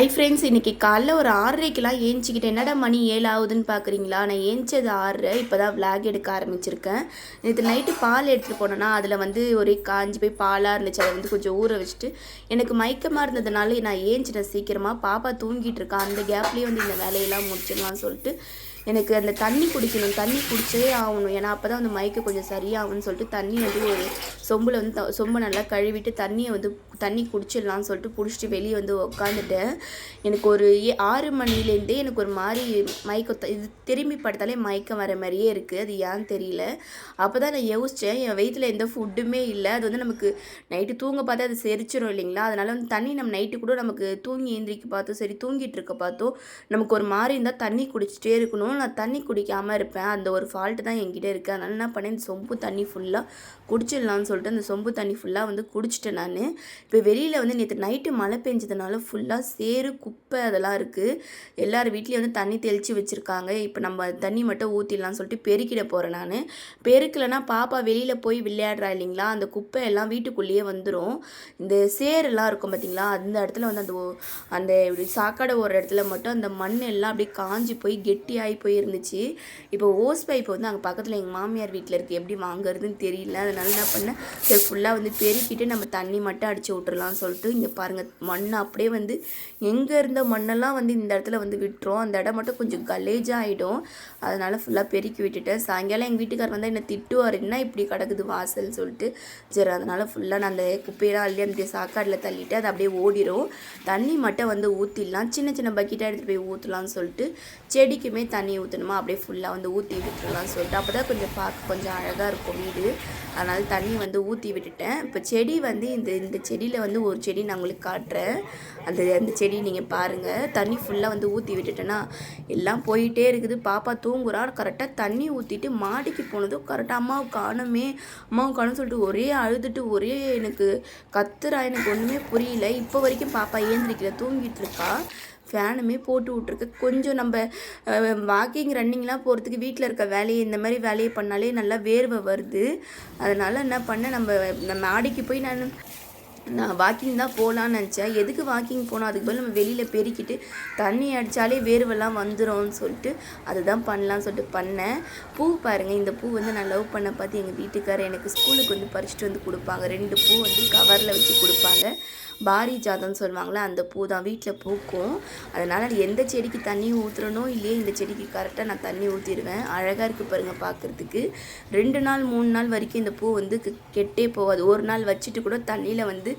Hi friends இன்றைக்கி காலைல ஒரு ஆறரைக்கெலாம் ஏஞ்சிக்கிட்டு என்னடா மணி ஏழு ஆகுதுன்னு பார்க்குறீங்களா நான் ஏஞ்சது ஆறரை இப்போ தான் விளாக் எடுக்க ஆரம்பிச்சிருக்கேன். நேற்று நைட்டு பால் எடுத்துகிட்டு போனேன்னா அதில் வந்து ஒரே காஞ்சி போய் பாலாக இருந்துச்சு. அதை வந்து கொஞ்சம் ஊற வச்சுட்டு எனக்கு மயக்கமாக இருந்ததுனால நான் ஏஞ்சிட்டேன் சீக்கிரமாக பாப்பா தூங்கிட்டு இருக்கா. அந்த கேப்லேயே வந்து இந்த வேலையெல்லாம் முடிச்சிடலாம்னு சொல்லிட்டு எனக்கு அந்த தண்ணி குடிக்கணும் தண்ணி குடிச்சே ஆகணும். ஏன்னா அப்போ தான் அந்த மயக்கம் கொஞ்சம் சரியாகும்னு சொல்லிட்டு தண்ணி வந்து ஒரு சொம்பில் வந்து த சொம்பை நல்லா கழுவிட்டு தண்ணியை வந்து தண்ணி குடிச்சிடலாம்னு சொல்லிட்டு பிடிச்சிட்டு வெளியே வந்து உக்காந்துட்டேன். எனக்கு ஒரு ஏ- ஆறு மணிலேருந்தே எனக்கு ஒரு மாதிரி மயக்கம் இது திரும்பி படுத்தாலே மயக்கம் வர மாதிரியே இருக்குது அது ஏன்னு தெரியல. அப்போ தான் நான் யோசித்தேன் என் வயிற்றில் எந்த ஃபுட்டுமே இல்லை. அது வந்து நமக்கு நைட்டு தூங்க பார்த்தா அது செரிச்சிடும் இல்லைங்களா? அதனால் வந்து தண்ணி நம்ம நைட்டு கூட நமக்கு தூங்கி எந்திரிக்க பார்த்தோம் சரி தூங்கிட்டு இருக்க பார்த்தோம். நமக்கு ஒரு மாதிரி இருந்தால் தண்ணி குடிச்சிட்டே இருக்கணும். நான் தண்ணி குடிக்காமல் இருப்பேன். அந்த ஒரு ஃபால்ட்டு தான் என்கிட்ட இருக்குது அதனால் என்ன பண்ணேன்? இந்த சொம்பு தண்ணி ஃபுல்லாக குடிச்சிடலான்னு சொல்லிட்டு அந்த சொம்பு தண்ணி ஃபுல்லாக வந்து குடிச்சிட்டேன் நான். இப்போ வெளியில் வந்து நேற்று நைட்டு மழை பெஞ்சதுனால ஃபுல்லாக சேறு குப்பை அதெல்லாம் இருக்குது எல்லார் வீட்லேயும் வந்து தண்ணி தெளித்து வச்சுருக்காங்க. இப்போ நம்ம தண்ணி மட்டும் ஊற்றிடலாம்னு சொல்லிட்டு பெருக்கிட போகிறேன் நான். பெருக்கலைன்னா பாப்பா வெளியில் போய் விளையாடுறா இல்லைங்களா? அந்த குப்பை எல்லாம் வீட்டுக்குள்ளேயே வந்துடும் இந்த சேரெல்லாம் இருக்கும் பார்த்தீங்களா அந்த இடத்துல வந்து அந்த அந்த இப்படி சாக்கடை ஒரு இடத்துல மட்டும் அந்த மண் எல்லாம் அப்படியே காஞ்சி போய் கெட்டியாகி போயிருந்துச்சு. இப்போ ஓஸ் பைப் வந்து அங்கே பக்கத்தில் எங்கள் மாமியார் வீட்டில் இருக்குது எப்படி வாங்குறதுன்னு தெரியல. அதனால என்ன பண்ணேன். சரி ஃபுல்லாக வந்து பெருக்கிட்டு நம்ம தண்ணி மட்டும் அடிச்சு விட்டுறலாம்னு சொல்லிட்டு இங்கே பாருங்கள் மண் அப்படியே வந்து எங்கே இருந்த மண்ணெல்லாம் வந்து இந்த இடத்துல வந்து விட்டுரும். அந்த இடம் மட்டும் கொஞ்சம் கலேஜாக ஆகிடும் அதனால் ஃபுல்லாக பெருக்கி விட்டுட்டேன். சாயங்காலம் எங்கள் வீட்டுக்கார் வந்தால் என்ன திட்டுவார். என்ன இப்படி கிடக்குது வாசல் சொல்லிட்டு. சரி அதனால் ஃபுல்லாக நான் அந்த குப்பையெல்லாம் அள்ளி அந்த சாக்காடில் தள்ளிட்டு அது அப்படியே ஓடிடும் தண்ணி மட்டும் வந்து ஊற்றிடலாம் சின்ன சின்ன பக்கெட்டாக எடுத்துகிட்டு போய் ஊற்றலாம்னு சொல்லிட்டு செடிக்குமே தண்ணி தண்ணி ஊற்றணுமா அப்படியே ஃபுல்லாக வந்து ஊற்றி விட்டுறலாம்னு சொல்லிட்டு. அப்போ தான் கொஞ்சம் பார்க்க கொஞ்சம் அழகாக இருக்கும் வீடு. அதனால் தண்ணி வந்து ஊற்றி விட்டுட்டேன். இப்போ செடி வந்து இந்த இந்த செடியில் வந்து ஒரு செடி நான் உங்களுக்கு காட்டுறேன். அந்த அந்த செடி நீங்கள் பாருங்கள் தண்ணி ஃபுல்லாக வந்து ஊற்றி விட்டுட்டேன்னா எல்லாம் போயிட்டே இருக்குது. பாப்பா தூங்குறா. கரெக்டாக தண்ணி ஊற்றிட்டு மாடிக்கு போனதும் கரெக்டாக அம்மாவை காணுமே. அம்மாவை காணும் சொல்லிட்டு ஒரே அழுதுட்டு ஒரே எனக்கு கத்துறா. எனக்கு ஒன்றுமே புரியல. இப்போ வரைக்கும் பாப்பா ஏந்திரிக்கல. தூங்கிட்டு இருக்கா. ஃபேனுமே போட்டு விட்ருக்கு கொஞ்சம் நம்ம வாக்கிங் ரன்னிங்லாம் போகிறதுக்கு வீட்டில் இருக்க வேலையை இந்த மாதிரி வேலையை பண்ணாலே நல்லா வேர்வை வருது. அதனால் என்ன பண்ண நம்ம நம்ம மாடிக்கு போய் நான் நான் வாக்கிங் தான் போகலான்னு நினச்சேன். எதுக்கு வாக்கிங் போனோம் அதுக்கு பதில் நம்ம வெளியில் பெருக்கிட்டு தண்ணி அடித்தாலே வேர்வெல்லாம் வந்துடும் சொல்லிட்டு அதுதான் பண்ணலாம்னு சொல்லிட்டு பண்ணேன். பூ பாருங்கள் இந்த பூ வந்து நான் லவ் பண்ண பார்த்து எங்கள் வீட்டுக்காரர் எனக்கு ஸ்கூலுக்கு வந்து பறிச்சுட்டு வந்து கொடுப்பாங்க. ரெண்டு பூ வந்து கவரில் வச்சு கொடுப்பாங்க. பாரி ஜாதம்னு சொல்லுவாங்களே அந்த பூ தான் வீட்டில் பூக்கும். அதனால் அது எந்த செடிக்கு தண்ணி ஊற்றுறனோ இல்லையே இந்த செடிக்கு கரெக்டாக நான் தண்ணி ஊற்றிடுவேன் அழகாக இருக்குது பாருங்கள் பார்க்குறதுக்கு. ரெண்டு நாள் மூணு நாள் வரைக்கும் இந்த பூ வந்து கெ- கெட்டே போகாது. ஒரு நாள் வச்சுட்டு கூட தண்ணியில் வந்து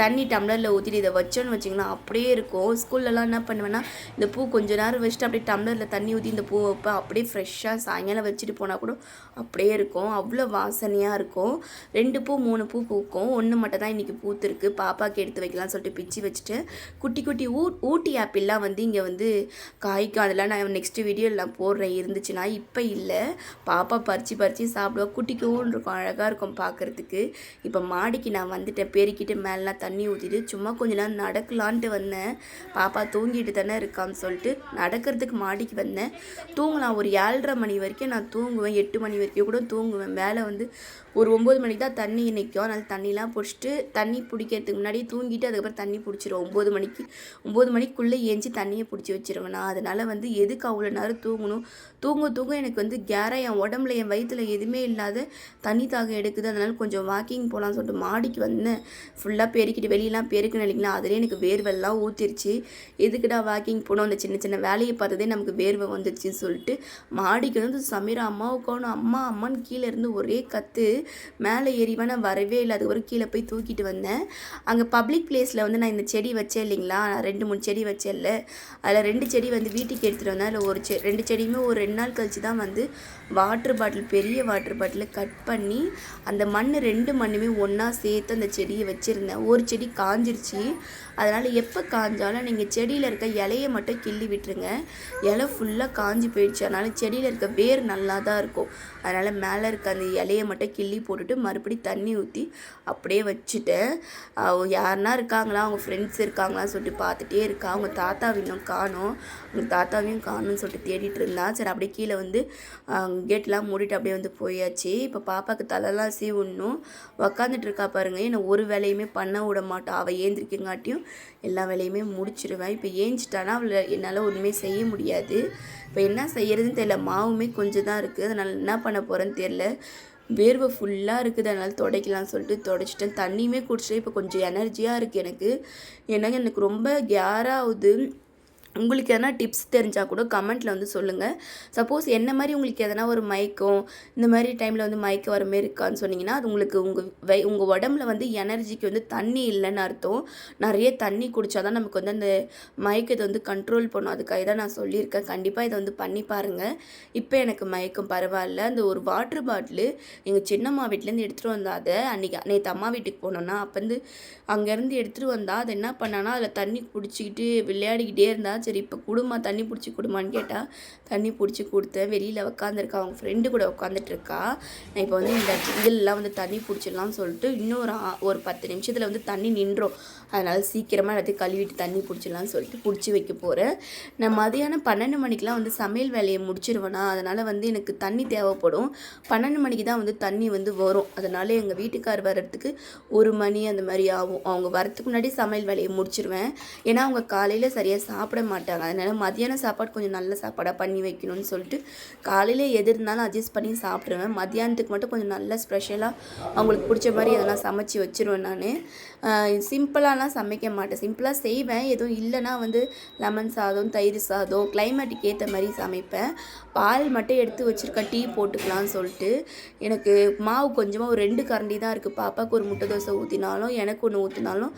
தண்ணி டம்ளரில் ஊற்றிட்டு இதை வச்சோன்னு வச்சிங்கன்னா அப்படியே இருக்கும். ஸ்கூல்லலாம் என்ன பண்ணுவேன்னா இந்த பூ கொஞ்சம் நேரம் வச்சுட்டு அப்படியே டம்ளரில் தண்ணி ஊற்றி இந்த பூ வைப்பேன் அப்படியே ஃப்ரெஷ்ஷாக சாயங்காலம் வச்சுட்டு போனால் கூட அப்படியே இருக்கும். அவ்வளோ வாசனையாக இருக்கும். ரெண்டு பூ மூணு பூ பூக்கும். ஒன்று மட்டும் தான் இன்றைக்கி பூத்துருக்கு. பாப்பாவுக்கு எடுத்து வைக்கலாம்னு சொல்லிட்டு பிச்சு வச்சுட்டு குட்டி குட்டி ஊ ஊட்டி ஆப்பிள்லாம் வந்து இங்கே வந்து காய்க்கும். அதெல்லாம் நான் நெக்ஸ்ட் வீடியோவில் நான் போடுறேன். இருந்துச்சுன்னா இப்போ இல்லை. பாப்பா பறித்து பறித்து சாப்பிடுவா. குட்டிக்கும் இருக்கும். அழகாக இருக்கும் பார்க்குறதுக்கு இப்போ மாடிக்கு நான் வந்துட்டேன். பெருக்கிட்டு மேலே நல்லா தண்ணி ஊற்றிட்டு சும்மா கொஞ்ச நேரம் நடக்கலான்ட்டு வந்தேன். பாப்பா தூங்கிட்டு தானே இருக்கான்னு சொல்லிட்டு நடக்கிறதுக்கு மாடிக்கு வந்தேன். தூங்கலாம். ஒரு ஏழரை மணி வரைக்கும் நான் தூங்குவேன். எட்டு மணி வரைக்கும் கூட தூங்குவேன். வேலை வந்து ஒரு ஒம்பது மணிக்கு தான் தண்ணி நிற்கும் அதனால் தண்ணிலாம் பிடிச்சிட்டு தண்ணி பிடிக்கிறதுக்கு முன்னாடி தூங்கிட்டு அதுக்கப்புறம் தண்ணி பிடிச்சிரும் ஒம்பது மணிக்கு. ஒம்பது மணிக்குள்ளே ஏஞ்சி தண்ணியை பிடிச்சி வச்சிருவேன் நான். அதனால் வந்து எதுக்கு அவ்வளோ நேரம் தூங்கணும்? தூங்க தூங்க எனக்கு வந்து கேராக என் உடம்புல என் வயிற்றுல எதுவுமே இல்லாத தண்ணி தாகம் எடுக்குது. அதனால் கொஞ்சம் வாக்கிங் போகலான்னு சொல்லிட்டு மாடிக்கு வந்தேன். ஃபுல்லாக பெருக்கிட்டு வெளியெல்லாம் பெருக்கணும் இல்லைங்களா? அதிலே எனக்கு வேர்வெல்லாம் ஊற்றிருச்சு எதுக்குடா வாக்கிங் போனோம்? அந்த சின்ன சின்ன வேலையை பார்த்ததே நமக்கு வேர்வை வந்துருச்சுன்னு சொல்லிட்டு மாடிக்கு வந்து சமீரா அம்மாவுக்கான அம்மா அம்மான்னு கீழே இருந்து ஒரே கற்று மேலே ஏறிவா வரவே இல்லை. அதுக்கப்புறம் கீழே போய் தூக்கிட்டு வந்தேன். அங்கே பப்ளிக் பிளேஸில் வந்து நான் இந்த செடி வச்சேன் இல்லைங்களா? நான் ரெண்டு மூணு செடி வச்சேன்ல. அதில் ரெண்டு செடி வந்து வீட்டுக்கு எடுத்துகிட்டு வந்தேன். அதில் ஒரு செ ரெண்டு செடியுமே ஒரு ரெண்டு நாள் கழிச்சு தான் வந்து வாட்டர் பாட்டில் பெரிய வாட்டர் பாட்டிலை கட் பண்ணி அந்த மண் ரெண்டு மண்ணுமே ஒன்றா சேர்த்து அந்த செடியை வச்சுருந்தேன். ஒரு செடி காஞ்சிருச்சு. அதனால் எப்போ காஞ்சாலும் நீங்கள் செடியில் இருக்க இலையை மட்டும் கிள்ளி விட்டுருங்க. இலை ஃபுல்லாக காஞ்சி போயிடுச்சு. அதனால் செடியில் இருக்க வேர் நல்லா தான் இருக்கும். அதனால் மேலே இருக்க அந்த இலையை மட்டும் கிள்ளி போட்டுட்டு மறுபடியும் தண்ணி ஊற்றி அப்படியே வச்சுட்டேன். அவ யாருன்னா இருக்காங்களா? அவங்க ஃப்ரெண்ட்ஸ் இருக்காங்களான்னு சொல்லிட்டு பார்த்துட்டே இருக்கா. அவங்க தாத்தாவை இன்னும் அவங்க தாத்தாவையும் காணும்னு சொல்லிட்டு தேடிட்டு இருந்தா. சரி அப்படியே கீழே வந்து கேட்லாம் மூடிட்டு அப்படியே வந்து போயாச்சு. இப்போ பாப்பாவுக்கு தலைலாம் சீவுடணும் உக்காந்துட்டு இருக்கா பாருங்க. என்னை ஒரு வேலையுமே பண்ண விட மாட்டோம் அவள் ஏந்திரிக்கங்காட்டியும் எல்லா வேலையுமே முடிச்சிடுவேன் இப்போ ஏஞ்சிட்டானா அவளை என்னால் ஒன்றுமே செய்ய முடியாது. இப்போ என்ன செய்யறதுன்னு தெரியல. மாவுமே கொஞ்சம் தான் இருக்குது அதனால் என்ன பண்ண போகிறேன்னு தெரில வேர்வை ஃபுல்லாக இருக்குது. அதனால் துடைக்கலாம்னு சொல்லிட்டு துடைச்சிட்டேன். தண்ணியுமே குடிச்சிட்டு இப்போ கொஞ்சம் எனர்ஜியாக இருக்குது எனக்கு. ஏன்னா எனக்கு ரொம்ப கேராகுது உங்களுக்கு எதனா டிப்ஸ் தெரிஞ்சால் கூட கமெண்ட்டில் வந்து சொல்லுங்கள் சப்போஸ் என்ன மாதிரி உங்களுக்கு எதனா ஒரு மயக்கம் இந்த மாதிரி டைமில் வந்து மயக்கம் வர மாதிரி இருக்கான்னு சொன்னீங்கன்னா அது உங்களுக்கு உங்கள் வை உங்கள் உடம்புல வந்து எனர்ஜிக்கு வந்து தண்ணி இல்லைன்னு அர்த்தம். நிறைய தண்ணி குடித்தா தான் நமக்கு வந்து அந்த மயக்கத்தை வந்து கண்ட்ரோல் பண்ணும். அதுக்காக தான் நான் சொல்லியிருக்கேன். கண்டிப்பாக இதை வந்து பண்ணி பாருங்கள் இப்போ எனக்கு மயக்கம் பரவாயில்ல. அந்த ஒரு வாட்ரு பாட்டிலு எங்கள் சின்னம்மா வீட்டிலேருந்து எடுத்துகிட்டு வந்தால் அதை அன்றைக்கி நேற்று அம்மா வீட்டுக்கு போனோன்னா அப்போ வந்து அங்கேருந்து எடுத்துகிட்டு வந்தால் அதை என்ன பண்ணான்னா அதில் தண்ணி குடிச்சிக்கிட்டு விளையாடிக்கிட்டே இருந்தால் சரி இப்போ குடுமா தண்ணி பிடிச்சி கொடுமான்னு கேட்டால் தண்ணி பிடிச்சி கொடுத்தேன் வெளியில் உட்காந்துருக்கா அவங்க ஃப்ரெண்டு கூட உட்காந்துட்ருக்கா நான் இப்போ வந்து இந்த இதெல்லாம் வந்து தண்ணி பிடிச்சிடலாம்னு சொல்லிட்டு இன்னும் ஒரு ஆ- ஒரு பத்து நிமிஷத்தில் வந்து தண்ணி நின்றோம். அதனால் சீக்கிரமாக எல்லாத்தையும் கழுவிட்டு தண்ணி பிடிச்சிடலாம்னு சொல்லிட்டு பிடிச்சி வைக்க போகிறேன் நான் மதியானம் பன்னெண்டு மணிக்கெலாம் வந்து சமையல் வேலையை முடிச்சிருவேனா? அதனால் வந்து எனக்கு தண்ணி தேவைப்படும். பன்னெண்டு மணிக்கு தான் வந்து தண்ணி வந்து வரும். அதனால் எங்கள் வீட்டுக்கார் வர்றதுக்கு ஒரு மணி அந்த மாதிரி ஆகும். அவங்க வரத்துக்கு முன்னாடி சமையல் வேலையை முடிச்சிருவேன். ஏன்னா அவங்க காலையில் சரியாக சாப்பிட மாட்டாங்க. அதனால் மதியானம் சாப்பாடு கொஞ்சம் நல்ல சாப்பாடாக பண்ணி வைக்கணும்னு சொல்லிட்டு காலையில் எது இருந்தாலும் அட்ஜஸ்ட் பண்ணி சாப்பிடுவேன். மதியானத்துக்கு மட்டும் கொஞ்சம் நல்ல ஸ்பெஷலாக அவங்களுக்கு பிடிச்ச மாதிரி அதெல்லாம் சமைச்சு வச்சுருவேன் நான். சிம்பிளாலாம் சமைக்க மாட்டேன். சிம்பிளாக செய்வேன். எதுவும் இல்லைனா வந்து லெமன் சாதம் தயிர் சாதம் கிளைமேட்டுக்கு ஏற்ற மாதிரி சமைப்பேன். பால் மட்டும் எடுத்து வச்சுருக்கேன். டீ போட்டுக்கலாம்னு சொல்லிட்டு. எனக்கு மாவு கொஞ்சமாக ஒரு ரெண்டு கரண்டி தான் இருக்குது பாப்பாவுக்கு ஒரு முட்டை தோசை ஊற்றினாலும் எனக்கு ஒன்று ஊற்றினாலும்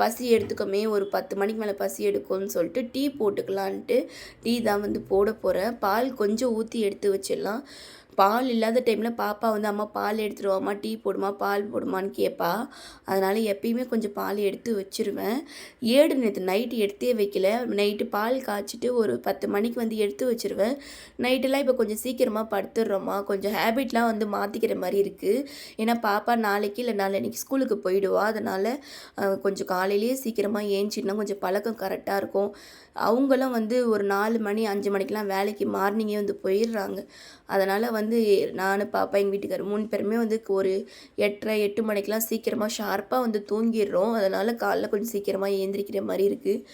பசி எடுத்துக்கோமே ஒரு பத்து மணிக்கு மேலே பசி எடுக்கும்னு சொல்லிட்டு டீ போட்டுக்கலான்ட்டு டீ தான் வந்து போட போகிறேன் பால் கொஞ்சம் ஊற்றி எடுத்து வச்சிடலாம். பால் இல்லாத டைமில் பாப்பா வந்து அம்மா பால் எடுத்துருவாம்மா டீ போடுமா பால் போடுமான்னு கேட்பா அதனால் எப்பயுமே கொஞ்சம் பால் எடுத்து வச்சிருவேன். ஏடு நேற்று நைட்டு எடுத்தே வைக்கல. நைட்டு பால் காய்ச்சிட்டு ஒரு பத்து மணிக்கு வந்து எடுத்து வச்சிருவேன். நைட்டெல்லாம் இப்போ கொஞ்சம் சீக்கிரமாக படுத்துடுறோமா கொஞ்சம் ஹேபிட்லாம் வந்து மாற்றிக்கிற மாதிரி இருக்குது ஏன்னா பாப்பா நாளைக்கு இல்லை நாளைக்கு ஸ்கூலுக்கு போயிடுவா. அதனால் கொஞ்சம் காலையிலேயே சீக்கிரமாக ஏஞ்சிட்டுனா கொஞ்சம் பழக்கம் கரெக்டாக இருக்கும். அவங்களும் வந்து ஒரு நாலு மணி அஞ்சு மணிக்கெலாம் வேலைக்கு மார்னிங்கே வந்து போயிடுறாங்க. அதனால் வந்து வந்து நான் பாப்பா எங்கள் வீட்டுக்காரர் மூணு பேருமே வந்து ஒரு எட்டரை எட்டு மணிக்கெலாம் சீக்கிரமாக ஷார்ப்பாக வந்து தூங்கிடுறோம். அதனால் காலைல கொஞ்சம் சீக்கிரமாக ஏந்திரிக்கிற மாதிரி இருக்குது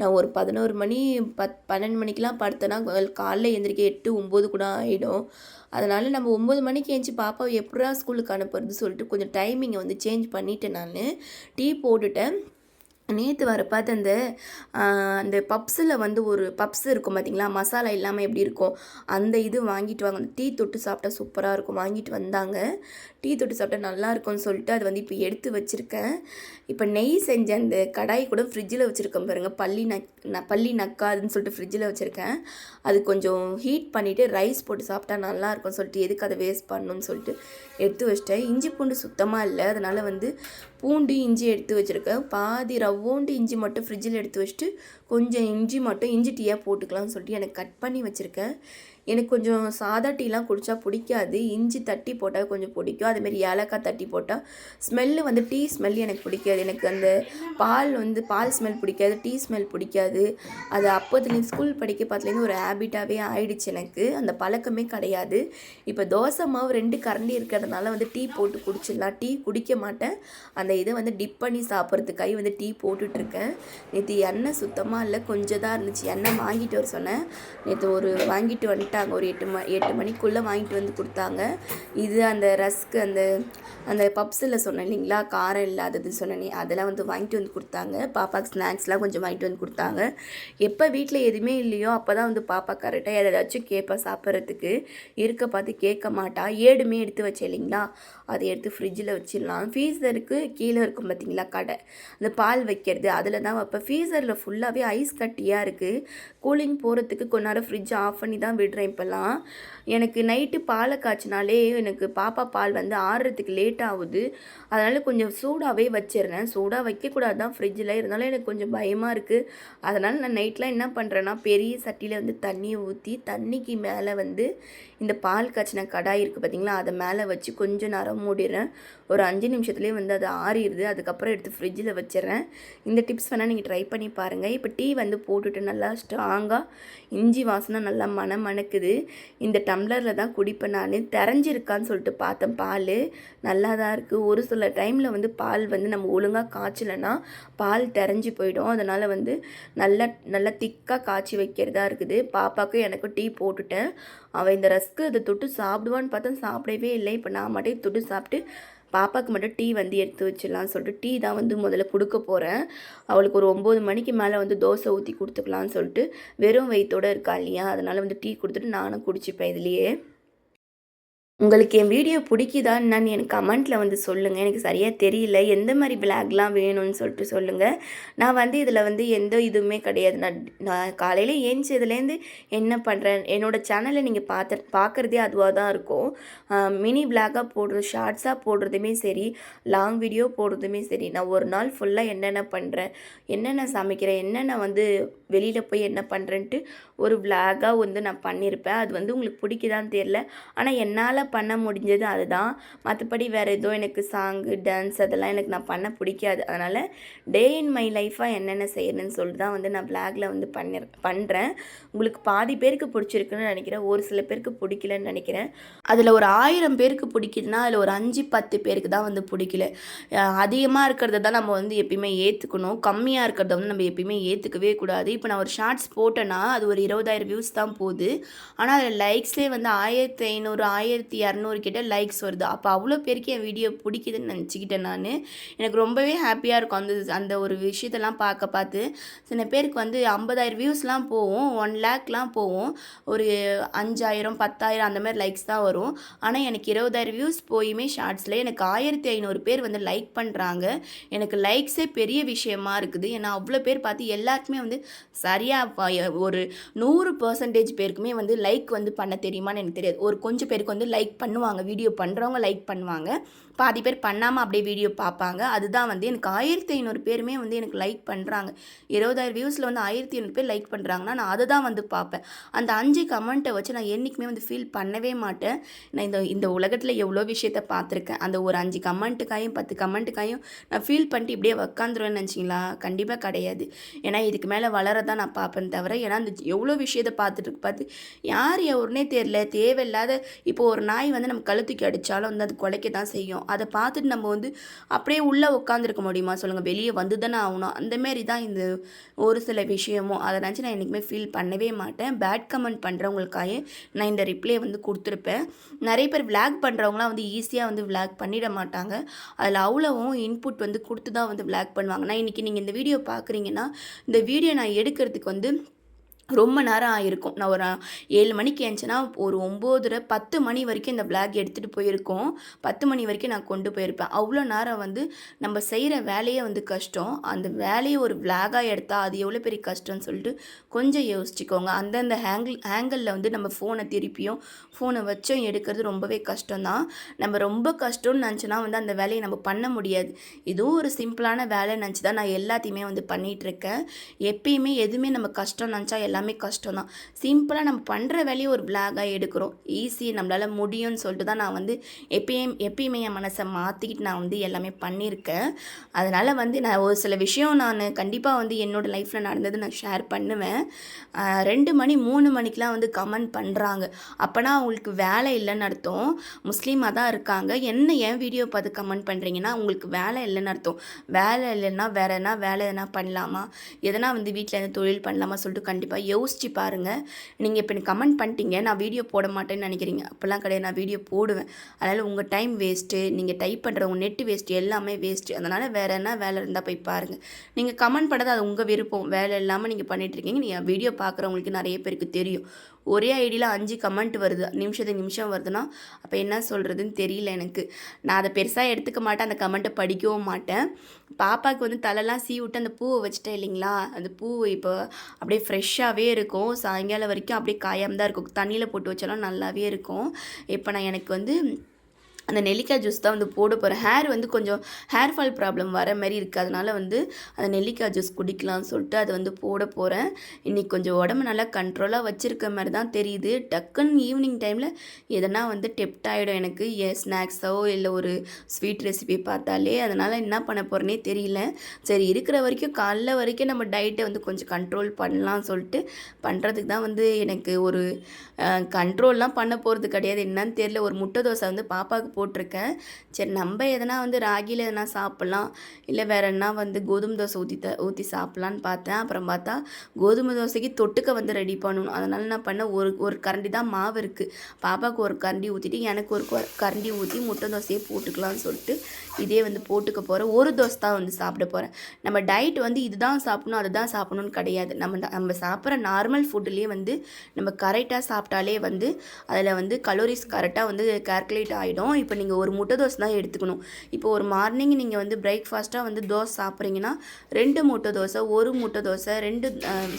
நான் ஒரு பதினோரு மணி பத் பன்னெண்டு மணிக்கெலாம் படுத்தேன்னா காலைல எழுந்திரிக்க எட்டு ஒம்பது கூட ஆகிடும் அதனால் நம்ம ஒம்பது மணிக்கு ஏஞ்சி பாப்பாவை எப்படா ஸ்கூலுக்கு அனுப்புறது சொல்லிட்டு கொஞ்சம் டைமிங்கை வந்து சேஞ்ச் பண்ணிவிட்டேன் நான். டீ போட்டுட்டேன். நேற்று வர பார்த்து அந்த அந்த பப்ஸில் வந்து ஒரு பப்ஸ் இருக்கும் பார்த்தீங்களா மசாலா இல்லாமல் எப்படி இருக்கும்? அந்த இது வாங்கிட்டு வாங்க. டீ தொட்டு சாப்பிட்டா சூப்பராக இருக்கும். வாங்கிட்டு வந்தாங்க. டீ தொட்டு சாப்பிட்டா நல்லா இருக்கும்னு சொல்லிட்டு அது வந்து இப்போ எடுத்து வச்சுருக்கேன். இப்போ நெய் செஞ்ச அந்த கடாய் கூட ஃப்ரிட்ஜில் வச்சுருக்கேன் பாருங்கள் பள்ளி நக் ந- பள்ளி நக்காதுன்னு சொல்லிட்டு ஃப்ரிட்ஜில் வச்சுருக்கேன். அது கொஞ்சம் ஹீட் பண்ணிவிட்டு ரைஸ் போட்டு சாப்பிட்டா நல்லா இருக்கும்னு சொல்லிட்டு எதுக்கு அதை வேஸ்ட் பண்ணணும்னு சொல்லிட்டு எடுத்து வச்சிட்டேன். இஞ்சி பூண்டு சுத்தமாக இல்லை. அதனால் வந்து பூண்டு இஞ்சி எடுத்து வச்சுருக்கேன். பாதி ரவ்வோண்டு இஞ்சி மட்டும் ஃப்ரிட்ஜில் எடுத்து வச்சுட்டு கொஞ்சம் இஞ்சி மட்டும் இஞ்சி டீயாக போட்டுக்கலாம்னு சொல்லிட்டு எனக்கு கட் பண்ணி வச்சுருக்கேன். எனக்கு கொஞ்சம் சாதா டீலாம் குடித்தா பிடிக்காது. இஞ்சி தட்டி போட்டால் கொஞ்சம் பிடிக்கும். அதுமாரி ஏலக்காய் தட்டி போட்டால் ஸ்மெல்லு வந்து டீ ஸ்மெல் எனக்கு பிடிக்காது. எனக்கு அந்த பால் வந்து பால் ஸ்மெல் பிடிக்காது டீ ஸ்மெல் பிடிக்காது. அது அப்போதுலேருந்து ஸ்கூல் படிக்க பார்த்துலேருந்து ஒரு ஹேபிட்டாகவே ஆயிடுச்சு எனக்கு. அந்த பழக்கமே கிடையாது. இப்போ தோசை மாவு ரெண்டு கரண்டி இருக்கிறதுனால வந்து டீ போட்டு குடிச்சிடலாம். டீ குடிக்க மாட்டேன். அந்த இதை வந்து டிப் பண்ணி சாப்பிட்றதுக்காக வந்து டீ போட்டுட்ருக்கேன். நேற்று எண்ணெய் சுத்தமாக இல்லை. கொஞ்சம் தான் இருந்துச்சு. எண்ணெய் வாங்கிட்டு வர சொன்னேன். நேற்று ஒரு வாங்கிட்டு வந்துட்டாங்க ஒரு எட்டு ம எட்டு மணிக்குள்ளே வாங்கிட்டு வந்து கொடுத்தாங்க. இது அந்த ரஸ்க்கு அந்த அந்த பப்ஸில் சொன்னேன் இல்லைங்களா? காரம் இல்லாதது சொன்னேன் அதெல்லாம் வந்து வாங்கிட்டு வந்து கொடுத்தாங்க. பாப்பாவுக்கு ஸ்நாக்ஸ்லாம் கொஞ்சம் வாங்கிட்டு வந்து கொடுத்தாங்க. எப்போ வீட்டில் எதுவுமே இல்லையோ அப்போ தான் வந்து பாப்பா கரெக்டாக எதாச்சும் கேட்பா சாப்பிட்றதுக்கு இருக்க பார்த்து கேட்க மாட்டா. ஏடுமே எடுத்து வச்சேன் இல்லைங்களா? அதை எடுத்து ஃப்ரிட்ஜில் வச்சிடலாம். ஃபீஸருக்கு கீழே இருக்கும் பார்த்தீங்களா? கடை. அந்த பால் வைக்கிறது அதில் தான் வைப்பேன். ஃபீஸரில் ஃபுல்லாகவே ஐஸ் கட்டியாக இருக்குது கூலிங் போகிறதுக்கு கொஞ்ச நேரம் ஃப்ரிட்ஜ் ஆஃப் பண்ணி தான் விடுறேன். இப்போல்லாம். எனக்கு நைட்டு பாலை காய்ச்சினாலே எனக்கு பாப்பா பால் வந்து ஆறுறதுக்கு லேட் ஆகுது. அதனால் கொஞ்சம் சூடாகவே வச்சிடுறேன். சூடாக வைக்கக்கூடாது தான் ஃப்ரிட்ஜில் இருந்தாலும் எனக்கு கொஞ்சம் பயமாக இருக்குது அதனால் நான் நைட்லாம் என்ன பண்ணுறேன்னா பெரிய சட்டியில் வந்து தண்ணியை ஊற்றி தண்ணிக்கு மேலே வந்து இந்த பால் காய்ச்சின கடாய் இருக்குது பார்த்தீங்களா அதை மேலே வச்சு கொஞ்சம் நேரம் மூடிடுறேன். ஒரு அஞ்சு நிமிஷத்துலேயே வந்து அது ஆறிடுது. அதுக்கப்புறம் எடுத்து ஃப்ரிட்ஜில் வச்சிடறேன். இந்த டிப்ஸ் வேணால் நீங்கள் ட்ரை பண்ணி பாருங்கள் இப்போ டீ வந்து போட்டுட்டு நல்லா ஸ்ட்ராங்காக இஞ்சி வாசனை நல்லா மனம் மணக்குது. இந்த டம்ளரில் தான் குடிப்பேன் நான். தெரிஞ்சிருக்கான்னு சொல்லிட்டு பார்த்தேன் பால். நல்லா தான் இருக்குது ஒரு சில டைமில் வந்து பால் வந்து நம்ம ஒழுங்காக காய்ச்சலைன்னா பால் தெரிஞ்சு போயிடும். அதனால் வந்து நல்லா நல்லா திக்காக காய்ச்சி வைக்கிறதா இருக்குது. பாப்பாவுக்கும் எனக்கும் டீ போட்டுட்டேன். அவள் இந்த ரஸ்க்கு அதை தொட்டு சாப்பிடுவான்னு பார்த்தா சாப்பிடவே இல்லை. இப்போ நான் மட்டும் தொட்டு சாப்பிட்டு பாப்பாவுக்கு மட்டும் டீ வந்து எடுத்து வச்சிடலாம்னு சொல்லிட்டு டீ தான் வந்து முதல்ல கொடுக்க போகிறேன் அவளுக்கு ஒரு ஒம்பது மணிக்கு மேலே வந்து தோசை ஊற்றி கொடுத்துக்கலான்னு சொல்லிட்டு வெறும் வயிற்றோடு இருக்கா இல்லையா? அதனால் வந்து டீ கொடுத்துட்டு நானும் குடிச்சிப்பேன் இதுலேயே. உங்களுக்கு என் வீடியோ பிடிக்குதான்னு நான் எனக்கு கமெண்ட்டில் வந்து சொல்லுங்கள் எனக்கு சரியாக தெரியல. எந்த மாதிரி பிளாக்லாம் வேணும்னு சொல்லிட்டு சொல்லுங்கள் நான் வந்து இதில் வந்து எந்த இதுவுமே கிடையாது. நான் நான் காலையில் ஏஞ்சதுலேருந்து என்ன பண்ணுறேன் என்னோடய சேனலை நீங்கள் பார்த்து பார்க்குறதே அதுவாக தான் இருக்கும். மினி பிளாகாக போடுறது ஷார்ட்ஸாக போடுறதுமே சரி லாங் வீடியோ போடுறதுமே சரி. நான் ஒரு நாள் ஃபுல்லாக என்னென்ன பண்ணுறேன் என்னென்ன சமைக்கிறேன்? என்னென்ன வந்து வெளியில் போய் என்ன பண்ணுறேன்ட்டு ஒரு விளாகாக வந்து நான் பண்ணியிருப்பேன் அது வந்து உங்களுக்கு பிடிக்குதான்னு தெரில ஆனால் என்னால் பண்ண முடிஞ்சது அதுதான். மற்றபடி வேறு எதுவும் எனக்கு சாங்கு டான்ஸ் அதெல்லாம் எனக்கு நான் பண்ண பிடிக்காது. அதனால் டே இன் மை லைஃப்பாக என்னென்ன செய்யணும்னு சொல்லிட்டு தான் வந்து நான் விளாகில் வந்து பண்ணிரு பண்ணுறேன் உங்களுக்கு பாதி பேருக்கு பிடிச்சிருக்குன்னு நினைக்கிறேன். ஒரு சில பேருக்கு பிடிக்கலன்னு நினைக்கிறேன். அதில் ஒரு ஆயிரம் பேருக்கு பிடிக்குதுன்னா அதில் ஒரு அஞ்சு பத்து பேருக்கு தான் வந்து பிடிக்கல. அதிகமாக இருக்கிறத தான் நம்ம வந்து எப்பயுமே ஏற்றுக்கணும் கம்மியாக இருக்கிறத வந்து நம்ம எப்பயுமே ஏற்றுக்கவே கூடாது. இப்போ நான் ஒரு ஷார்ட்ஸ் போட்டேன்னா அது ஒரு இருபதாயிரம் வியூஸ் தான் போகுது. ஆனால் அதில் லைக்ஸே வந்து ஆயிரத்தி ஐநூறு ஆயிரத்தி இரநூறு கிட்ட லைக்ஸ் வருது. அப்போ அவ்வளோ பேருக்கு என் வீடியோ பிடிக்குதுன்னு நினச்சிக்கிட்டேன் நான். எனக்கு ரொம்பவே ஹாப்பியாக இருக்கும் அந்த அந்த ஒரு விஷயத்தெல்லாம் பார்க்க பார்த்து. சில பேருக்கு வந்து ஐம்பதாயிரம் வியூஸ்லாம் போகும். ஒன் லேக்லாம் போகும். ஒரு அஞ்சாயிரம் பத்தாயிரம் அந்த மாதிரி லைக்ஸ் தான் வரும். ஆனால் எனக்கு இருபதாயிரம் வியூஸ் போயுமே ஷார்ட்ஸில் எனக்கு ஆயிரத்தி ஐநூறு பேர் வந்து லைக் பண்ணுறாங்க எனக்கு லைக்ஸே பெரிய விஷயமா இருக்குது. ஏன்னா அவ்வளோ பேர் பார்த்து எல்லாருக்குமே வந்து சரியாக ஒரு நூறு பர்சன்டேஜ் பேருக்குமே வந்து லைக் வந்து பண்ண தெரியுமான்னு எனக்கு தெரியாது. ஒரு கொஞ்சம் பேருக்கு வந்து லைக் பண்ணுவாங்க வீடியோ பண்ணுறவங்க லைக் பண்ணுவாங்க. பாதி பேர் பண்ணாமல் அப்படியே வீடியோ பார்ப்பாங்க. அதுதான் வந்து எனக்கு ஆயிரத்தி ஐநூறு பேருமே வந்து எனக்கு லைக் பண்ணுறாங்க இருபதாயிரம் வியூஸில் வந்து ஆயிரத்தி ஐநூறு பேர் லைக் பண்ணுறாங்கன்னா நான் அதை தான் வந்து பார்ப்பேன். அந்த அஞ்சு கமெண்ட்டை வச்சு நான் என்றைக்குமே வந்து ஃபீல் பண்ணவே மாட்டேன். நான் இந்த இந்த உலகத்தில் எவ்வளோ விஷயத்த பார்த்துருக்கேன். அந்த ஒரு அஞ்சு கமெண்ட்டுக்காயும் பத்து கமெண்ட்டுக்காயும் நான் ஃபீல் பண்ணிட்டு இப்படியே உக்காந்துருவேன்னு நினச்சிங்களா? கண்டிப்பாக கிடையாது. ஏன்னா இதுக்கு மேலே வளர தான் நான் பார்ப்பேன் தவிர ஏன்னா அந்த எவ்வளோ விஷயத்தை பார்த்துட்டு பார்த்து யார் எவருனே தெரில தேவையில்லாத இப்போ ஒரு நாய் வந்து நம்ம கழுத்துக்கு அடித்தாலும் வந்து அது குலைக்க தான் செய்யும். அதை பார்த்துட்டு நம்ம வந்து அப்படியே உள்ளே உட்காந்துருக்க முடியுமா? சொல்லுங்கள் வெளியே வந்து தானே ஆகணும். அந்தமாரி தான் இந்த ஒரு சில விஷயமும். அதை நினச்சி நான் என்றைக்குமே ஃபீல் பண்ணவே மாட்டேன். பேட் கமெண்ட் பண்ணுறவங்களுக்காக நான் இந்த ரிப்ளை வந்து கொடுத்துருப்பேன். நிறைய பேர் விளாக் பண்ணுறவங்களாம் வந்து ஈஸியாக வந்து விளாக் பண்ணிட மாட்டாங்க. அதில் அவ்வளோவும் இன்புட் வந்து கொடுத்து தான் வந்து விளாக் பண்ணுவாங்க. நான் இன்றைக்கி நீங்கள் இந்த வீடியோ பார்க்குறீங்கன்னா இந்த வீடியோ நான் எடுக்கிறதுக்கு வந்து ரொம்ப நேரம் ஆகிருக்கும் நான் ஒரு ஏழு மணிக்கு ஏந்துச்சுன்னா ஒரு ஒம்போதரை பத்து மணி வரைக்கும் இந்த பிளாக் எடுத்துகிட்டு போயிருக்கோம். பத்து மணி வரைக்கும் நான் கொண்டு போயிருப்பேன். அவ்வளோ நேரம் வந்து நம்ம செய்கிற வேலையே வந்து கஷ்டம். அந்த வேலையை ஒரு பிளாகாக எடுத்தால் அது எவ்வளோ பெரிய கஷ்டம்னு சொல்லிட்டு கொஞ்சம் யோசிச்சுக்கோங்க. அந்தந்த ஹேங்கிள் ஹேங்கிளில் வந்து நம்ம ஃபோனை திருப்பியும் ஃபோனை வச்சும் எடுக்கிறது ரொம்பவே கஷ்டம்தான். நம்ம ரொம்ப கஷ்டம்னு நினச்சோன்னா வந்து அந்த வேலையை நம்ம பண்ண முடியாது. இதுவும் ஒரு சிம்பிளான வேலை நினச்சி தான் நான் எல்லாத்தையுமே வந்து பண்ணிகிட்ருக்கேன் எப்பயுமே எதுவுமே நம்ம கஷ்டம் நினச்சா எல்லாம் எல்லாமே கஷ்டம் தான் சிம்பிளாக நம்ம பண்ணுற வேலையை ஒரு பிளாகாக எடுக்கிறோம். ஈஸி நம்மளால் முடியும்னு சொல்லிட்டு தான் நான் வந்து எப்பயும் எப்பயுமே என் மனசை மாற்றிக்கிட்டு நான் வந்து எல்லாமே பண்ணியிருக்கேன். அதனால் வந்து நான் ஒரு சில விஷயம் நான் கண்டிப்பாக வந்து என்னோடய லைஃப்பில் நடந்தது நான் ஷேர் பண்ணுவேன். ரெண்டு மணி மூணு மணிக்கெலாம் வந்து கமெண்ட் பண்ணுறாங்க அப்போனா அவங்களுக்கு வேலை இல்லைன்னு அர்த்தம். முஸ்லீமாக தான் இருக்காங்க. என்ன என் வீடியோ பார்த்து கமெண்ட் பண்ணுறீங்கன்னா உங்களுக்கு வேலை இல்லைன்னு அர்த்தம். வேலை இல்லைன்னா வேறு எதனா வேலை எதனா பண்ணலாமா? எதனா வந்து வீட்டில் எதனா தொழில் பண்ணலாமா சொல்லிட்டு கண்டிப்பாக யோசிச்சு பாருங்கள் நீங்கள் இப்போ எனக்கு கமெண்ட் பண்ணிட்டீங்க நான் வீடியோ போட மாட்டேன்னு நினைக்கிறீங்க. அப்போல்லாம் கிடையாது நான் வீடியோ போடுவேன். அதனால் உங்கள் டைம் வேஸ்ட்டு நீங்கள் டைப் பண்ணுற உங்கள் நெட்டு வேஸ்ட்டு எல்லாமே வேஸ்ட்டு அதனால் வேறு என்ன வேலை இருந்தால் போய் பாருங்கள் நீங்கள் கமெண்ட் பண்ணது அது உங்கள் விருப்பம். வேலை இல்லாமல் நீங்கள் பண்ணிகிட்ருக்கீங்க நீங்கள் வீடியோ பார்க்குறவங்களுக்கு நிறைய பேருக்கு தெரியும். ஒரே ஐடியில் அஞ்சு கமெண்ட் வருது. நிமிஷத்துக்கு நிமிஷம் வருதுன்னா அப்போ என்ன சொல்கிறதுன்னு தெரியல எனக்கு. நான் அதை பெருசாக எடுத்துக்க மாட்டேன். அந்த கமெண்ட்டை படிக்கவும் மாட்டேன். பாப்பாவுக்கு வந்து தலைலாம் சீ விட்டு அந்த பூவை வச்சுட்டேன் இல்லைங்களா? அந்த பூ இப்போ அப்படியே ஃப்ரெஷ்ஷாகவே இருக்கும். சாயங்காலம் வரைக்கும் அப்படியே காயாமல் தான் இருக்கும். தண்ணியில் போட்டு வச்சாலும் நல்லாவே இருக்கும். இப்போ நான் எனக்கு வந்து அந்த நெல்லிக்காய் ஜூஸ் தான் வந்து போட போகிறேன் ஹேர் வந்து கொஞ்சம் ஹேர் ஃபால் ப்ராப்ளம் வர மாதிரி இருக்குது அதனால் வந்து அந்த நெல்லிக்காய் ஜூஸ் குடிக்கலாம்னு சொல்லிட்டு அதை வந்து போட போகிறேன் இன்றைக்கி கொஞ்சம் உடம்பு நல்லா கண்ட்ரோலாக வச்சுருக்க மாதிரி தான் தெரியுது. டக்குன்னு ஈவினிங் டைமில் எதனா வந்து டெப்ட் ஆகிடும் எனக்கு. ஏ ஸ்நாக்ஸோ இல்லை ஒரு ஸ்வீட் ரெசிபி பார்த்தாலே அதனால் என்ன பண்ண போகிறேனே தெரியல. சரி இருக்கிற வரைக்கும் காலைல வரைக்கும் நம்ம டயட்டை வந்து கொஞ்சம் கண்ட்ரோல் பண்ணலாம்னு சொல்லிட்டு பண்ணுறதுக்கு தான் வந்து எனக்கு ஒரு கண்ட்ரோல்லாம் பண்ண போகிறது கிடையாது. என்னன்னு தெரியல. ஒரு முட்டை தோசை வந்து பாப்பாவுக்கு போட்டிருக்கேன். சரி நம்ம எதனா வந்து ராகியில் எதனா சாப்பிட்லாம். இல்லை வேற என்ன வந்து கோதுமை தோசை ஊற்றி த ஊற்றி சாப்பிட்லான்னு பார்த்தேன். அப்புறம் பார்த்தா கோதுமை தோசைக்கு தொட்டுக்க வந்து ரெடி பண்ணணும். அதனால் நான் பண்ண ஒரு ஒரு கரண்டி தான் மாவு இருக்குது பாப்பாவுக்கு ஒரு கரண்டி ஊற்றிட்டு எனக்கு ஒரு கொ- கரண்டி ஊற்றி முட்டை தோசையை போட்டுக்கலாம்னு சொல்லிட்டு இதே வந்து போட்டுக்க போகிறேன் ஒரு தோசை தான் வந்து சாப்பிட போகிறேன் நம்ம டயட் வந்து இதுதான் சாப்பிடணும் அதுதான் சாப்பிடணும்னு கிடையாது. நம்ம நம்ம சாப்பிட்ற நார்மல் ஃபுட்டுலேயே வந்து நம்ம கரெக்டாக சாப்பிட்டாலே வந்து அதில் வந்து கலோரிஸ் கரெக்டாக வந்து கால்குலேட் ஆகிடும் இப்போ நீங்கள் ஒரு முட்டை தோசை தான் எடுத்துக்கணும். இப்போ ஒரு மார்னிங் நீங்கள் வந்து பிரேக்ஃபாஸ்ட்டாக வந்து தோசை சாப்பிட்றீங்கன்னா ரெண்டு முட்டை தோசை ஒரு முட்டை தோசை ரெண்டு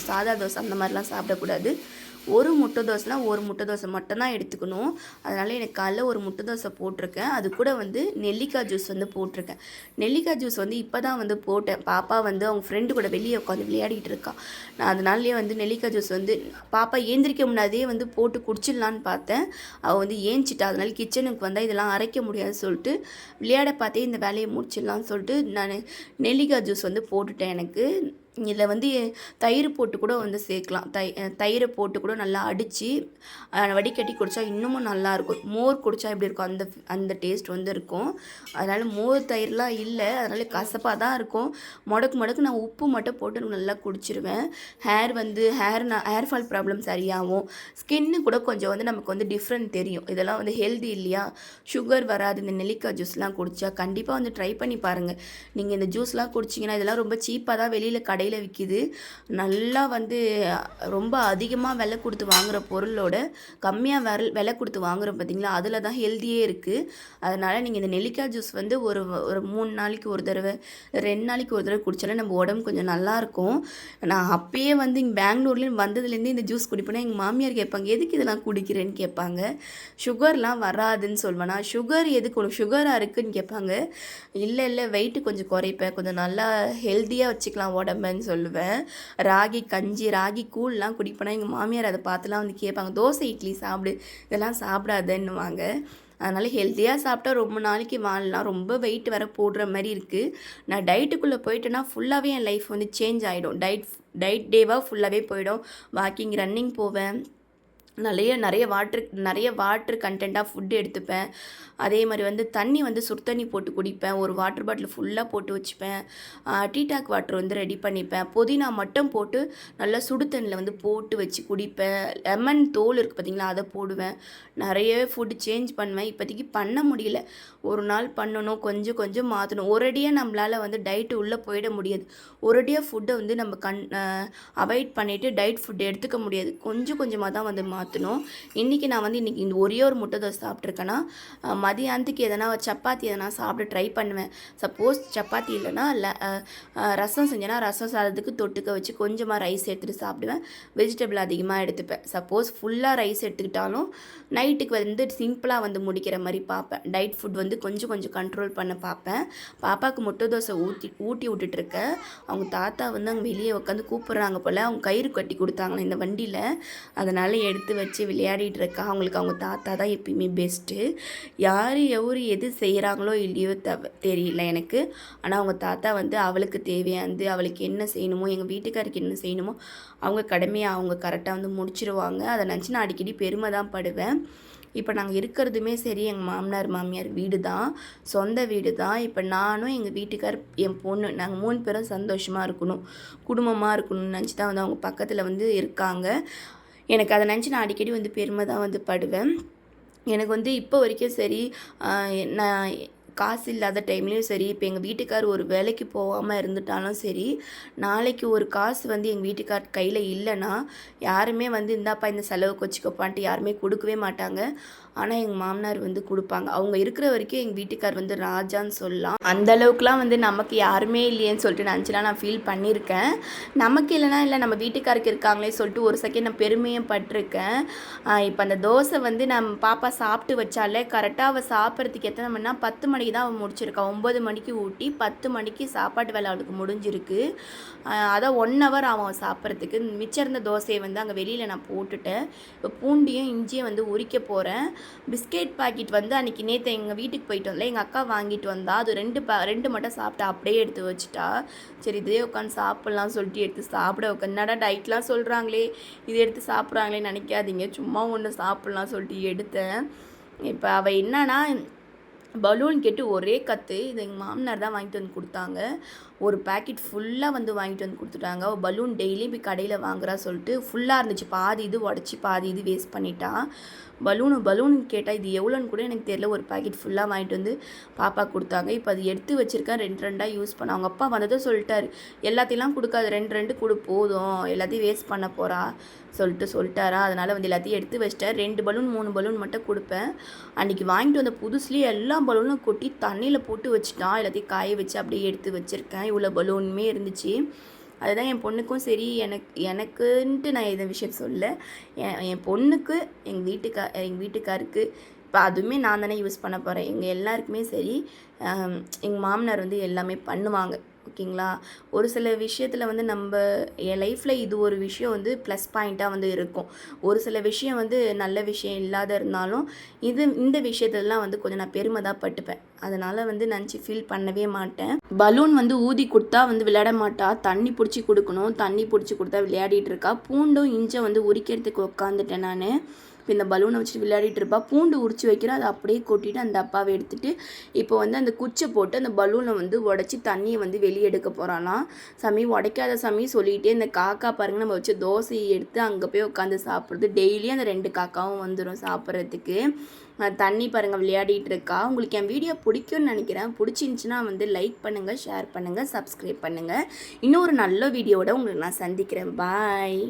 சாதா தோசை அந்த மாதிரிலாம் சாப்பிடக்கூடாது. ஒரு முட்டை தோசைனா ஒரு முட்டை தோசை மட்டும்தான் எடுத்துக்கணும். அதனால் எனக்கு காலைல ஒரு முட்டை தோசை போட்டிருக்கேன். அது கூட வந்து நெல்லிக்காய் ஜூஸ் வந்து போட்டிருக்கேன். நெல்லிக்காய் ஜூஸ் வந்து இப்போ தான் வந்து போட்டேன். பாப்பா வந்து அவங்க ஃப்ரெண்டு கூட வெளியே உட்காந்து விளையாடிக்கிட்டு இருக்கா. நான் அதனாலேயே வந்து நெல்லிக்காய் ஜூஸ் வந்து பாப்பா ஏந்திரிக்க முன்னாடியே வந்து போட்டு குடிச்சிடலான்னு பார்த்தேன். அவள் வந்து ஏஞ்சிட்டா. அதனால கிச்சனுக்கு வந்தால் இதெல்லாம் அரைக்க முடியாதுன்னு சொல்லிட்டு விளையாட பார்த்தே இந்த வேலையை முடிச்சிடலான்னு சொல்லிட்டு நான் நெல்லிக்காய் ஜூஸ் வந்து போட்டுட்டேன் எனக்கு. இதில் வந்து தயிர் போட்டு கூட வந்து சேர்க்கலாம். தை தயிரை போட்டு கூட நல்லா அடித்து வடிகட்டி குடித்தா இன்னமும் நல்லாயிருக்கும். மோர் குடித்தா எப்படி இருக்கும்? அந்த அந்த டேஸ்ட் வந்து இருக்கும். அதனால் மோர் தயிர்லாம் இல்லை. அதனால் கசப்பாக தான் இருக்கும். முடக்கு முடக்கு நான் உப்பு மட்டும் போட்டு நல்லா குடிச்சிருவேன். ஹேர் வந்து ஹேர் நான் ஹேர் ஃபால் ப்ராப்ளம் சரியாகும். ஸ்கின்னு கூட கொஞ்சம் வந்து நமக்கு வந்து டிஃப்ரெண்ட் தெரியும். இதெல்லாம் வந்து ஹெல்தி இல்லையா? சுகர் வராது. இந்த நெல்லிக்காய் ஜூஸ்லாம் குடித்தா கண்டிப்பாக வந்து ட்ரை பண்ணி பாருங்கள் நீங்கள் இந்த ஜூஸ்லாம் குடிச்சிங்கன்னா இதெல்லாம் ரொம்ப சீப்பாக தான் வெளியில் கடையில் விற்கிது நல்லா வந்து ரொம்ப அதிகமாக விலை கொடுத்து வாங்குகிற பொருளோட கம்மியாக வில விலை கொடுத்து வாங்குறோம் பார்த்தீங்களா அதில் தான் ஹெல்த்தியே இருக்குது அதனால் நீங்கள் இந்த நெல்லிக்காய் ஜூஸ் வந்து ஒரு ஒரு மூணு நாளைக்கு ஒரு தடவை ரெண்டு நாளைக்கு ஒரு தடவை குடித்தாலே நம்ம உடம்பு கொஞ்சம் நல்லாயிருக்கும் நான் அப்பயே வந்து இங்கே பெங்களூர்லேயும் வந்ததுலேருந்து இந்த ஜூஸ் குடிப்பேன்னா எங்கள் மாமியார் கேட்பாங்க எதுக்கு இதெல்லாம் குடிக்கிறேன்னு? கேட்பாங்க. சுகர்லாம் வராதுன்னு சொல்வேனா சுகர் எதுக்கு உனக்கு சுகராக இருக்குன்னு? கேட்பாங்க. இல்லை இல்லை வெயிட்டு கொஞ்சம் குறைப்பேன். கொஞ்சம் நல்லா ஹெல்த்தியாக வச்சுக்கலாம் உடம்பு. உடம்புன்னு சொல்லுவேன். ராகி கஞ்சி ராகி கூழ்லாம் குடிப்பேனா எங்கள் மாமியார் அதை பார்த்துலாம் வந்து கேட்பாங்க. தோசை இட்லி சாப்பிடு இதெல்லாம் சாப்பிடாதன்னுவாங்க. அதனால் ஹெல்த்தியாக சாப்பிட்டா ரொம்ப நாளைக்கு வாழலாம். ரொம்ப வெயிட் வர போடுற மாதிரி இருக்குது நான் டயட்டுக்குள்ளே போயிட்டேன்னா ஃபுல்லாகவே என் லைஃப் வந்து சேஞ்ச் ஆகிடும் டயட் டயட் டேவாக ஃபுல்லாகவே போயிடும். வாக்கிங் ரன்னிங் போவேன். நிறைய நிறைய வாட்ரு நிறைய வாட்ரு கண்டென்ட்டாக ஃபுட்டு எடுத்துப்பேன். அதே மாதிரி வந்து தண்ணி வந்து சுடு தண்ணி போட்டு குடிப்பேன். ஒரு வாட்டர் பாட்டில் ஃபுல்லாக போட்டு வச்சுப்பேன். டீடாக் வாட்டர் வந்து ரெடி பண்ணிப்பேன். புதினா மட்டும் போட்டு நல்லா சுடு தண்ணியில் வந்து போட்டு வச்சு குடிப்பேன். லெமன் தோல் இருக்குது பார்த்தீங்களா அதை போடுவேன். நிறையவே ஃபுட்டு சேஞ்ச் பண்ணுவேன். இப்போதைக்கு பண்ண முடியல. ஒரு நாள் பண்ணணும் கொஞ்சம் கொஞ்சம் மாற்றணும் ஒரேடியாக நம்மளால் வந்து டயட்டு உள்ளே போயிட முடியாது. ஒரேடியாக ஃபுட்டை வந்து நம்ம கண் அவாய்ட் பண்ணிவிட்டு டயட் ஃபுட் எடுத்துக்க முடியாது. கொஞ்சம் கொஞ்சமாக தான் வந்து மாற்றணும் இன்றைக்கி நான் வந்து இன்றைக்கி இந்த ஒரே ஒரு முட்டை தோசை சாப்பிட்ருக்கேன்னா மதியானத்துக்கு எதனா சப்பாத்தி எதனா சாப்பிட ட்ரை பண்ணுவேன். சப்போஸ் சப்பாத்தி இல்லைன்னா ரசம் செஞ்சேன்னா ரசம் சாதத்துக்கு தொட்டுக்க வச்சு கொஞ்சமாக ரைஸ் எடுத்துகிட்டு சாப்பிடுவேன். வெஜிடபிள் அதிகமாக எடுத்துப்பேன். சப்போஸ் ஃபுல்லாக ரைஸ் எடுத்துக்கிட்டாலும் நைட்டுக்கு வந்து சிம்பிளாக வந்து முடிக்கிற மாதிரி பார்ப்பேன். டயட் ஃபுட் வந்து கொஞ்சம் கொஞ்சம் கண்ட்ரோல் பண்ண பார்ப்பேன். பாப்பாவுக்கு முட்டை தோசை ஊற்றி ஊட்டி விட்டுட்ருக்கேன் அவங்க தாத்தா வந்து அங்கே வெளியே உட்காந்து கூப்பிட்றாங்க போல். அவங்க கயிறு கட்டி கொடுத்தாங்களே இந்த வண்டியில். அதனால் எடுத்து வச்சு விளையாடிட்டு இருக்கா அவங்களுக்கு அவங்க தாத்தா தான் எப்பயுமே பெஸ்ட்டு யார் யார் எவர் எது செய்கிறாங்களோ இல்லையோ தவ தெரியல எனக்கு. ஆனால் அவங்க தாத்தா வந்து அவளுக்கு தேவையானது அவளுக்கு என்ன செய்யணுமோ எங்கள் வீட்டுக்காருக்கு என்ன செய்யணுமோ அவங்க கடமையை அவங்க கரெக்டாக வந்து முடிச்சிருவாங்க. அதை நினச்சி நான் அடிக்கடி பெருமை தான் படுவேன். இப்போ நாங்கள் இருக்கிறதுமே சரி எங்கள் மாமனார் மாமியார் வீடு தான். சொந்த வீடு தான். இப்போ நானும் எங்கள் வீட்டுக்கார் என் பொண்ணு நாங்கள் மூணு பேரும் சந்தோஷமாக இருக்கணும் குடும்பமாக இருக்கணும்னு நினச்சி தான் வந்து அவங்க பக்கத்தில் வந்து இருக்காங்க. எனக்கு அதை நினச்சி நான் அடிக்கடி வந்து பெருமை தான் வந்து படுவேன். எனக்கு வந்து இப்போ வரைக்கும் சரி நான் காசு இல்லாத டைம்லேயும் சரி இப்போ எங்கள் வீட்டுக்கார் ஒரு வேலைக்கு போகாமல் இருந்துட்டாலும் சரி நாளைக்கு ஒரு காசு வந்து எங்கள் வீட்டுக்கார் கையில் இல்லைன்னா யாருமே வந்து இந்தாப்பா இந்த செலவுக்கு வச்சுக்கப்பான்ட்டு யாருமே கொடுக்கவே மாட்டாங்க. ஆனால் எங்கள் மாமனார் வந்து கொடுப்பாங்க. அவங்க இருக்கிற வரைக்கும் எங்கள் வீட்டுக்கார் வந்து ராஜான்னு சொல்லலாம். அந்த அளவுக்குலாம் வந்து நமக்கு யாருமே இல்லையேன்னு சொல்லிட்டு நினச்சிலாம் நான் ஃபீல் பண்ணியிருக்கேன். நமக்கு இல்லைனா இல்லை நம்ம வீட்டுக்காருக்கு இருக்காங்களே சொல்லிட்டு ஒரு செகண்ட் நான் பெருமையும் பட்டிருக்கேன். இப்போ அந்த தோசை வந்து நம்ம பாப்பா சாப்பிட்டு வச்சாலே கரெக்டாக அவள் சாப்பிட்றதுக்கு எத்தனை மணினா பத்து மணிக்கு தான் அவள் முடிச்சிருக்கா. ஒம்பது மணிக்கு ஊட்டி பத்து மணிக்கு சாப்பாட்டு வேலை அவளுக்கு முடிஞ்சிருக்கு. அதான் ஒன் ஹவர் அவன் சாப்பிட்றதுக்கு. மிச்சம் இருந்த தோசையை வந்து அங்கே வெளியில் நான் போட்டுட்டேன். இப்போ பூண்டியும் இஞ்சியும் வந்து உரிக்க போகிறேன் பிஸ்கெட் பாக்கெட் வந்து அன்றைக்கி நேற்று எங்கள் வீட்டுக்கு போயிட்டு வந்தேன் எங்கள் அக்கா வாங்கிட்டு வந்தா அது ரெண்டு பா ரெண்டு மட்டும் சாப்பிட்டா அப்படியே எடுத்து வச்சுட்டா. சரி இதே உட்காந்து சாப்பிட்லாம் சொல்லிட்டு எடுத்து சாப்பிட உட்காந்து என்னடா டயட்லாம் சொல்கிறாங்களே இது எடுத்து சாப்பிட்றாங்களே நினைக்காதீங்க சும்மா ஒன்று சாப்பிட்லாம் சொல்லிட்டு எடுத்தேன். இப்போ அவள் என்னன்னா பலூன் கேட்டு ஒரே கற்று இது எங்கள் மாமனார் தான் வாங்கிட்டு வந்து கொடுத்தாங்க. ஒரு பேக்கெட் ஃபுல்லாக வந்து வாங்கிட்டு வந்து கொடுத்துட்டாங்க. அவள் பலூன் டெய்லியும் போய் கடையில் வாங்குறா சொல்லிட்டு ஃபுல்லாக இருந்துச்சு. பாதி இது உடச்சி பாதி இது வேஸ்ட் பண்ணிட்டான் பலூனு பலூன் கேட்டால் இது எவ்வளோன்னு கூட எனக்கு தெரியல. ஒரு பேக்கெட் ஃபுல்லாக வாங்கிட்டு வந்து பாப்பா கொடுத்தாங்க. இப்போ அது எடுத்து வச்சுருக்கேன். ரெண்டு ரெண்டாக யூஸ் பண்ண அவங்க அப்பா வந்ததும் சொல்லிட்டாரு. எல்லாத்தையெல்லாம் கொடுக்காது ரெண்டு ரெண்டு கொடு போதும். எல்லாத்தையும் வேஸ்ட் பண்ண போகிறா சொல்லிட்டு சொல்லிட்டாரா. அதனால் வந்து எல்லாத்தையும் எடுத்து வச்சிட்டேன். ரெண்டு பலூன் மூணு பலூன் மட்டும் கொடுப்பேன். அன்றைக்கி வாங்கிட்டு வந்த புதுசுலேயே எல்லா பலூனும் கொட்டி தண்ணியில் போட்டு வச்சுட்டான். எல்லாத்தையும் காய வச்சு அப்படியே எடுத்து வச்சுருக்கேன். இவ்வளோ பலூனுமே இருந்துச்சு. அதுதான் என் பொண்ணுக்கும் சரி எனக்கு எனக்குன்ட்டு நான் இந்த விஷயம் சொல்ல என் என் பொண்ணுக்கு எங்கள் வீட்டுக்கா எங்கள் வீட்டுக்காருக்கு இப்போ அதுவுமே நான் தானே யூஸ் பண்ண போகிறேன் எங்கள் எல்லாருக்குமே சரி எங்கள் மாமனார் வந்து எல்லாமே பண்ணுவாங்க. ஓகேங்களா? ஒரு சில விஷயத்தில் வந்து நம்ம என் லைஃப்பில் இது ஒரு விஷயம் வந்து ப்ளஸ் பாயிண்ட்டாக வந்து இருக்கும். ஒரு சில விஷயம் வந்து நல்ல விஷயம் இல்லாத இருந்தாலும் இது இந்த விஷயத்துலலாம் வந்து கொஞ்சம் நான் பெருமை தான் பட்டுப்பேன். அதனால் வந்து நினச்சி ஃபீல் பண்ணவே மாட்டேன். பலூன் வந்து ஊதி கொடுத்தா வந்து விளையாட மாட்டா. தண்ணி பிடிச்சி கொடுக்கணும். தண்ணி பிடிச்சி கொடுத்தா விளையாடிட்டு இருக்கா. பூண்டும் இஞ்சை வந்து உரிக்கிறதுக்கு உட்காந்துட்டேன் நான். இப்போ இந்த பலூனை வச்சுட்டு விளையாடிட்டு இருப்பா. பூண்டு உரிச்சு வைக்கிறோம் அதை அப்படியே கொட்டிட்டு அந்த அப்பாவை எடுத்துட்டு இப்போ வந்து அந்த குச்சை போட்டு அந்த பலூனை வந்து உடச்சி தண்ணியை வந்து வெளியே எடுக்க போகிறாளாம் சாமி உடைக்காத சாமி சொல்லிகிட்டே இந்த காக்கா பாருங்க நம்ம வச்சு தோசையை எடுத்து அங்கே போய் உட்காந்து சாப்பிட்றது. டெய்லியும் அந்த ரெண்டு காக்காவும் வந்துடும் சாப்பிட்றதுக்கு. தண்ணி பாருங்கள் விளையாடிட்டு இருக்கா. உங்களுக்கு என் வீடியோ பிடிக்கும்னு நினைக்கிறேன். பிடிச்சிருந்துச்சின்னா வந்து லைக் பண்ணுங்கள் ஷேர் பண்ணுங்கள் சப்ஸ்கிரைப் பண்ணுங்கள் இன்னொரு நல்ல வீடியோவோட உங்களுக்கு நான் சந்திக்கிறேன். பாய்